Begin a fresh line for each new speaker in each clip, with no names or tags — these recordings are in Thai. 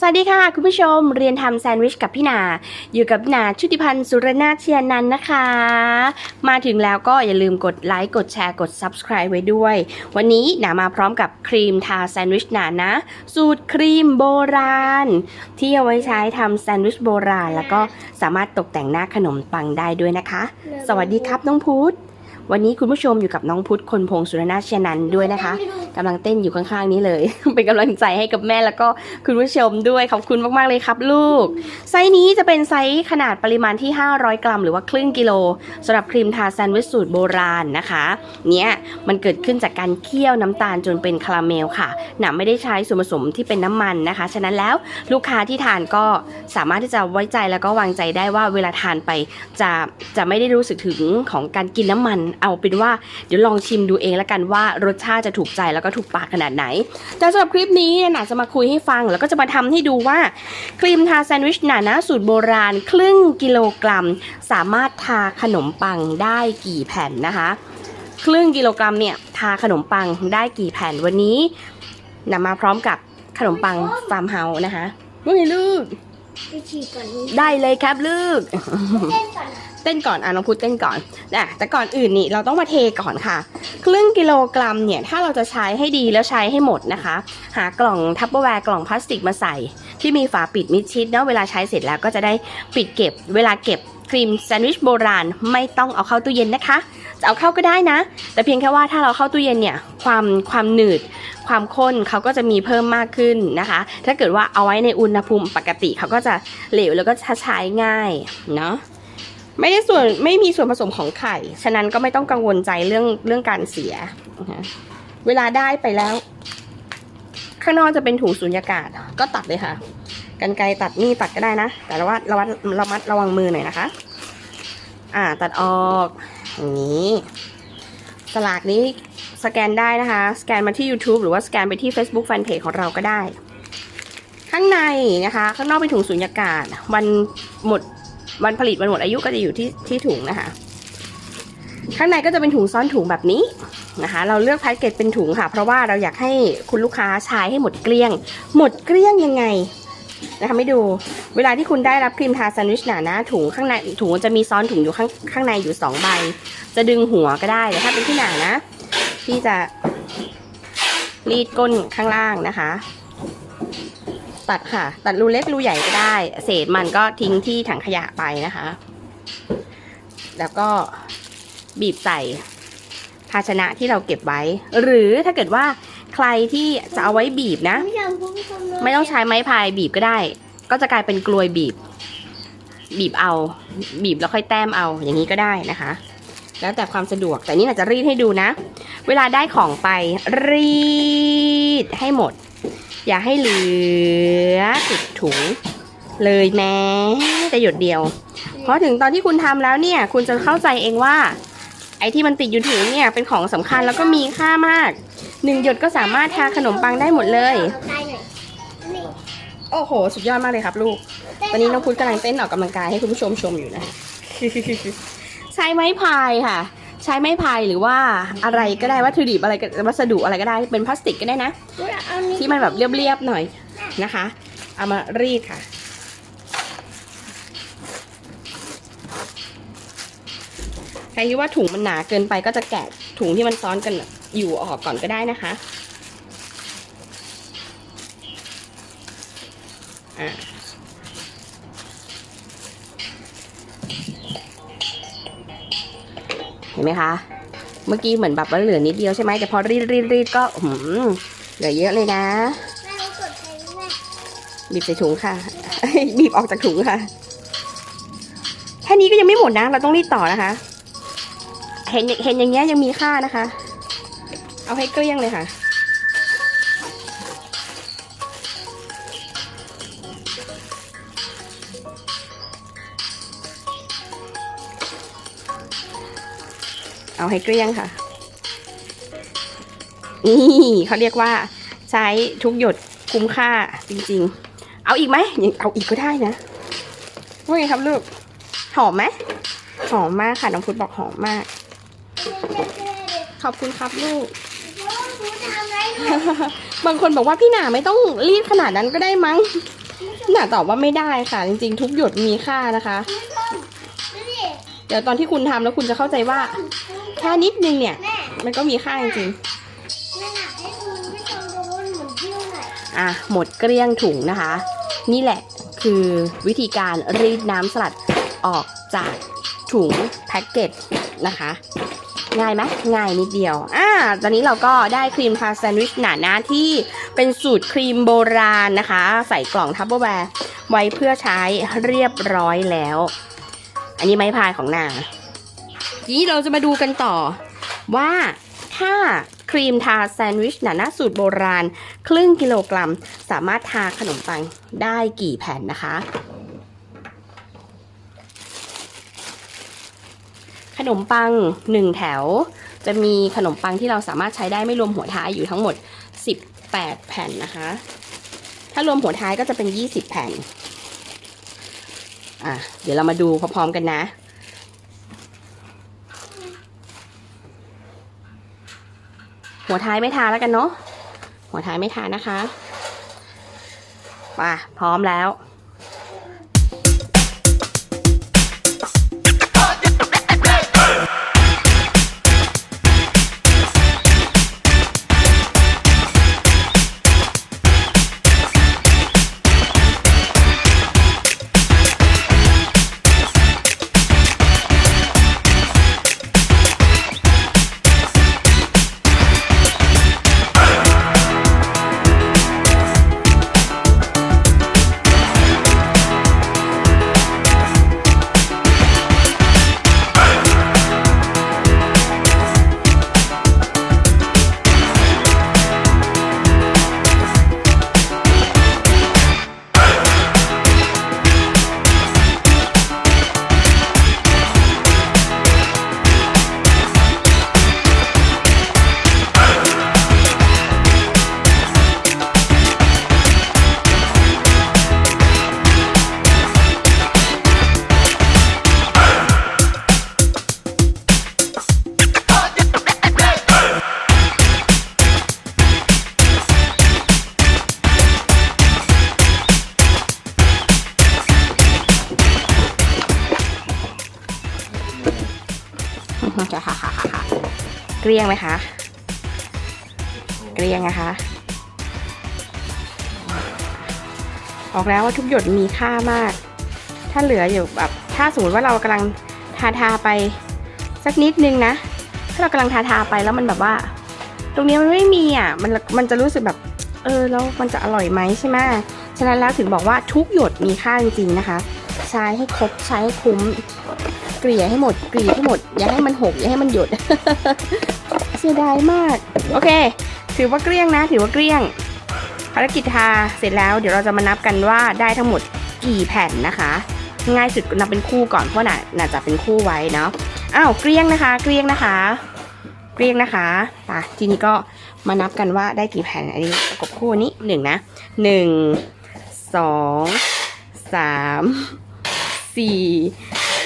สวัสดีค่ะ คุณผู้ชมเรียนทำแซนด์วิชกับพี่นา อยู่กับนาชุติพันธ์สุรนาถเชียนันท์นะคะ มาถึงแล้วก็อย่าลืมกดไลค์กดแชร์กด Subscribe ไว้ด้วย วันนี้นามาพร้อมกับครีมทาแซนด์วิชหนานะ สูตรครีมโบราณ ที่เอาไว้ใช้ทำแซนด์วิชโบราณ แล้วก็สามารถตกแต่งหน้าขนมปังได้ด้วยนะคะ สวัสดีครับน้องพุธ วันนี้คุณผู้ชมอยู่กับน้องพุธคนพงศ์สุรนาถเชียนันท์ด้วยนะคะกำลังเต้นอยู่ข้างๆนี้เลย เป็นกำลังใจให้กับแม่แล้วก็คุณผู้ชมด้วยขอบคุณมากๆเลยครับลูก ไซส์นี้จะเป็นไซส์ขนาดปริมาณที่ 500 กรัม หรือว่าครึ่งกิโลสำหรับครีมทาแซนด์วิชสูตรโบราณนะคะ เนี่ยมันเกิดขึ้นจากการเคี่ยวน้ำตาลจนเป็นคาราเมลค่ะหนาไม่ได้ใช้ส่วนผสมที่เป็นน้ำมันนะคะ ฉะนั้นแล้วลูกค้าที่ทานก็สามารถที่จะไว้ใจแล้วก็วางใจได้ว่าเวลาทานไปจะจะไม่ได้รู้สึกถึงของการกินน้ำมันเอาเป็นว่าเดี๋ยวลองชิมดูเองแล้วกันว่ารสชาติจะถูกใจแล้วก็ถูกปากขนาดไหน แต่สำหรับคลิปนี้หนาจะมาคุยให้ฟังแล้วก็จะมาทำให้ดูว่าครีมทาแซนด์วิชหนานะสูตรโบราณ ครึ่งกิโลกรัม สามารถทาขนมปังได้กี่แผ่นนะคะครึ่งกิโลกรัมเนี่ยทาขนมปังได้กี่แผ่นวันนี้นำมาพร้อมกับขนมปังฟาร์มเฮาส์นะคะว่าไงลูก
ไปฉีดก่อน
ได้เลยครับลูก
เต้นก่อน
เต้นก่อนอะน้องพุธเต้นก่อนนะแต่ก่อนอื่นนี่เราต้องมาเทก่อนค่ะ ครึ่งกิโลกรัมเนี่ยถ้าเราจะใช้ให้ดีแล้วใช้ให้หมดนะคะ หากล่องทัพเปอร์แวร์กล่องพลาสติกมาใส่ ที่มีฝาปิดมิดชิดเนาะเวลาใช้เสร็จแล้วก็จะได้ปิดเก็บ เวลาเก็บครีมแซนด์วิชโบราณ ไม่ต้องเอาเข้าตู้เย็นนะคะ จะเอาเข้าก็ได้นะ แต่เพียงแค่ว่าถ้าเราเข้าตู้เย็นเนี่ยความความหนืด ความข้นเขาก็จะมีเพิ่มมากขึ้นนะคะ ถ้าเกิดว่าเอาไว้ในอุณหภูมิปกติเขาก็จะเหลวแล้วก็ใช้ง่ายเนาะไม่ได้ส่วนไม่มีส่วนผสมของไข่ ฉะนั้นก็ไม่ต้องกังวลใจเรื่องเรื่องการเสียนะคะเวลาได้ไปแล้ว ข้างนอกจะเป็นถุงสุญญากาศก็ตัดเลยค่ะ กันไกรตัดนี่ตัดก็ได้นะ แต่ว่าระวัดระมัดระวังมือหน่อยนะคะ อ่า ตัดออก อย่างนี้ สลากนี้สแกนได้นะคะ สแกนมาที่ YouTube หรือว่าสแกนไปที่ Facebook Fanpage ของเราก็ได้ ข้างในนะคะ ข้างนอกเป็นถุงสุญญากาศ วันหมดวันผลิตวันหมดอายุก็จะอยู่ที่ที่ถุงนะคะ ข้างในก็จะเป็นถุงซ้อนถุงแบบนี้นะคะ เราเลือกแพ็กเกจเป็นถุงค่ะ เพราะว่าเราอยากให้คุณลูกค้าใช้ให้หมดเกลี้ยง หมดเกลี้ยงยังไง นะคะไม่ดูเวลาที่คุณได้รับครีมทาแซนด์วิชหนานะถุงข้างในถุงจะมีซ้อนถุงอยู่ข้างข้างในอยู่สองใบ จะดึงหัวก็ได้แต่ถ้าเป็นที่หนานะที่จะรีดก้นข้างล่างนะคะ ตัดค่ะ ตัดรูเล็กรูใหญ่ก็ได้ เศษมันก็ทิ้งที่ถังขยะไปนะคะ แล้วก็บีบใส่ภาชนะที่เราเก็บไว้ หรือถ้าเกิดว่า ใครที่จะเอาไว้บีบนะ ไม่ต้องใช้ไม้พายบีบก็ได้ ก็จะกลายเป็นกลวยบีบ บีบเอา บีบแล้วค่อยแต้มเอาอย่างนี้ก็ได้นะคะ แล้วแต่ความสะดวกแต่นี่อาจจะรีดให้ดูนะ เวลาได้ของไปรีดให้หมด อย่าให้เหลือติดถุงเลยแม้แต่หยดเดียว เพราะถึงตอนที่คุณทำแล้วเนี่ย คุณจะเข้าใจเองว่า ไอ้ที่มันติดอยู่ถุงเนี่ยเป็นของสำคัญแล้วก็มีค่ามากหนึ่งหยดก็สามารถทาขนมปังได้หมดเลย
อาได้หน่อยนี่
โอ้โห สุดยอดมากเลยครับลูก ตอนนี้น้องพุทธกำลังเต้นออกกำลังกายให้คุณผู้ชมชมอยู่นะ ใช้ไม้พายค่ะ ใช้ไม้พายหรือว่าอะไรก็ได้วัตถุดิบอะไรก็วัสดุอะไรก็ได้เป็นพลาสติกก็ได้นะ
เอานี่
ที่มันแบบเรียบๆหน่อยนะคะ เอามารีดค่ะ ใครคิดว่าถุงมันหนาเกินไปก็จะแกะถุงที่มันซ้อนกันอยู่ออกก่อนก็ได้นะคะอะเห็นไหมคะ เมื่อกี้เหมือนแบบว่าเหลือนิดเดียวใช่ไหมแต่พอรีดรีดรีดก็หืมเหลือเยอะเลยนะบีบใส่ถุงค่ะ บีบออกจากถุงค่ะ แค่นี้ก็ยังไม่หมดนะ เราต้องรีดต่อนะคะ เห็นเห็นอย่างเงี้ยยังมีค่านะคะ เอาให้เกลี้ยงเลยค่ะเอาให้เกลี้ยงค่ะ นี่เขาเรียกว่าใช้ทุกหยดคุ้มค่าจริงๆ เอาอีกไหมยังเอาอีกก็ได้นะว่าไงครับลูก หอมไหมหอมมากค่ะ น้องพุทธบอกหอมมาก ขอบคุณครับลูก
พูดทำไร
บางคนบอกว่าพี่หนาไม่ต้องรีดขนาดนั้นก็ได้มั้งน่าตอบว่าไม่ได้ค่ะ จริงๆ ทุกหยดมีค่านะคะ
ดูดิ
เดี๋ยวตอนที่คุณทำแล้วคุณจะเข้าใจว่าแค่นิดนึงเนี่ย
แม่
มันก็มีค่าจริง
แม่หนักให้คุณไม่ชมโดนเหมือนเที่ยวหน่อย
ๆอะหมดเกลี้ยงถุงนะคะ นี่แหละคือวิธีการรีดน้ำสลัดออกจากถุงแพ็กเกจนะคะ ง่ายไหมง่ายนิดเดียว อ่า ตอนนี้เราก็ได้ครีมทาแซนด์วิชหนาหน้าที่เป็นสูตรครีมโบราณนะคะ ใส่กล่องทัพเปอร์แวร์ไว้เพื่อใช้เรียบร้อยแล้ว อันนี้ไม้พายของนางทีนี้เราจะมาดูกันต่อว่าถ้าครีมทาแซนด์วิชหนาหน้าสูตรโบราณ ครึ่งกิโลกรัม สามารถทาขนมปังได้กี่แผ่นนะคะ ขนมปัง 1 แถว จะมีขนมปังที่เราสามารถใช้ได้ไม่รวมหัวท้ายอยู่ทั้งหมด 18 แผ่นนะคะ ถ้ารวมหัวท้ายก็จะเป็น 20 แผ่นอะเดี๋ยวเรามาดูพร้อมๆกันนะหัวท้ายไม่ทาแล้วกันเนาะ หัวท้ายไม่ทานะคะ ป่ะ พร้อมแล้ว เกลี้ยงไหมคะเกลี้ยงนะคะบอกแล้วว่าทุกหยดมีค่ามาก ถ้าเหลืออยู่แบบถ้าสมมติว่าเรากำลังทาทาไปสักนิดนึงนะ ถ้าเรากำลังทาทาไปแล้วมันแบบว่า ตรงนี้มันไม่มีอะมันมันจะรู้สึกแบบเออแล้วมันจะอร่อยไหมใช่ไหมฉะนั้นแล้วถึงบอกว่าทุกหยดมีค่าจริงๆนะคะ ใช้ให้ครบใช้ให้คุ้ม กลี่ยให้หมดเกลี่ยให้หมด อย่าให้มันหกอย่าให้มันหยด เสียดายมาก โอเค ถือว่าเกลี้ยงนะ ถือว่าเกลี้ยง ภารกิจทาเสร็จแล้วเดี๋ยวเราจะมานับกันว่าได้ทั้งหมดกี่แผ่นนะคะ ง่ายสุดนับเป็นคู่ก่อนเพราะน่ะน่าจะเป็นคู่ไว้เนาะอ้าวเกลี้ยงนะคะ เกลี้ยงนะคะ เกลี้ยงนะคะไปทีนี้ก็มานับกันว่าได้กี่แผ่นอันนี้ประกบคู่นี้หนึ่งนะหนึ่งสองสามสี่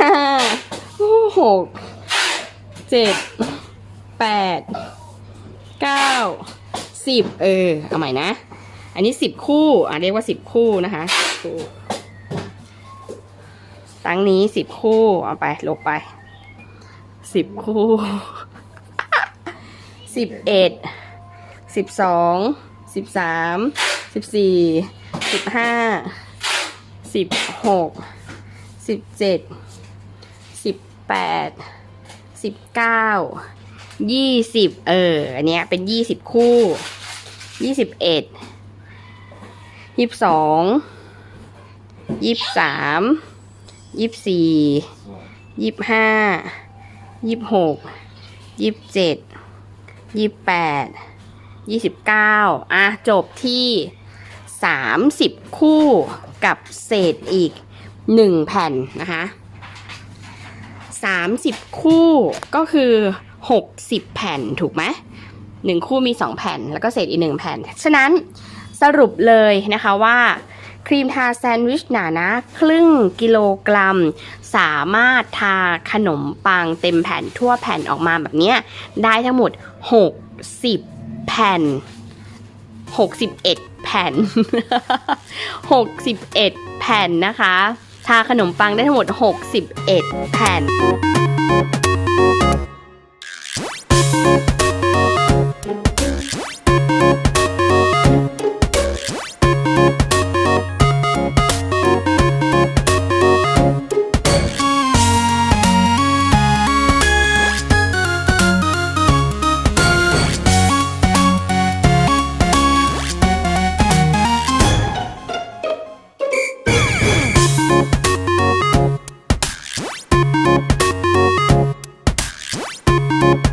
ห้าหกเจ็ดแปดเก้าสิบเออ เอาใหม่นะ อันนี้สิบคู่ อะเรียกว่าสิบคู่นะคะคู่ตั้งนี้สิบคู่ เอาไป ลงไปสิบคู่สิบเอ็ดสิบสองสิบสามสิบสี่สิบห้าสิบหกสิบเจ็ด แปดสิบเก้ายี่สิบเออ อันเนี้ยเป็นยี่สิบคู่ยี่สิบเอ็ดยี่สิบสองยี่สิบสามยี่สิบสี่ยี่สิบห้ายี่สิบหกยี่สิบเจ็ดยี่สิบแปดยี่สิบเก้าอะ จบที่สามสิบคู่กับเศษอีกหนึ่งแผ่นนะคะ สามสิบคู่ก็คือหกสิบแผ่นถูกไหมหนึ่งคู่มีสองแผ่นแล้วก็เศษอีกหนึ่งแผ่น ฉะนั้นสรุปเลยนะคะว่าครีมทาแซนด์วิชหนานะครึ่งกิโลกรัม สามารถทาขนมปังเต็มแผ่นทั่วแผ่นออกมาแบบนี้ได้ทั้งหมด 60 แผ่น 61 แผ่น 61 แผ่นนะคะ ทาขนมปังได้ทั้งหมด 61 แผ่น
เ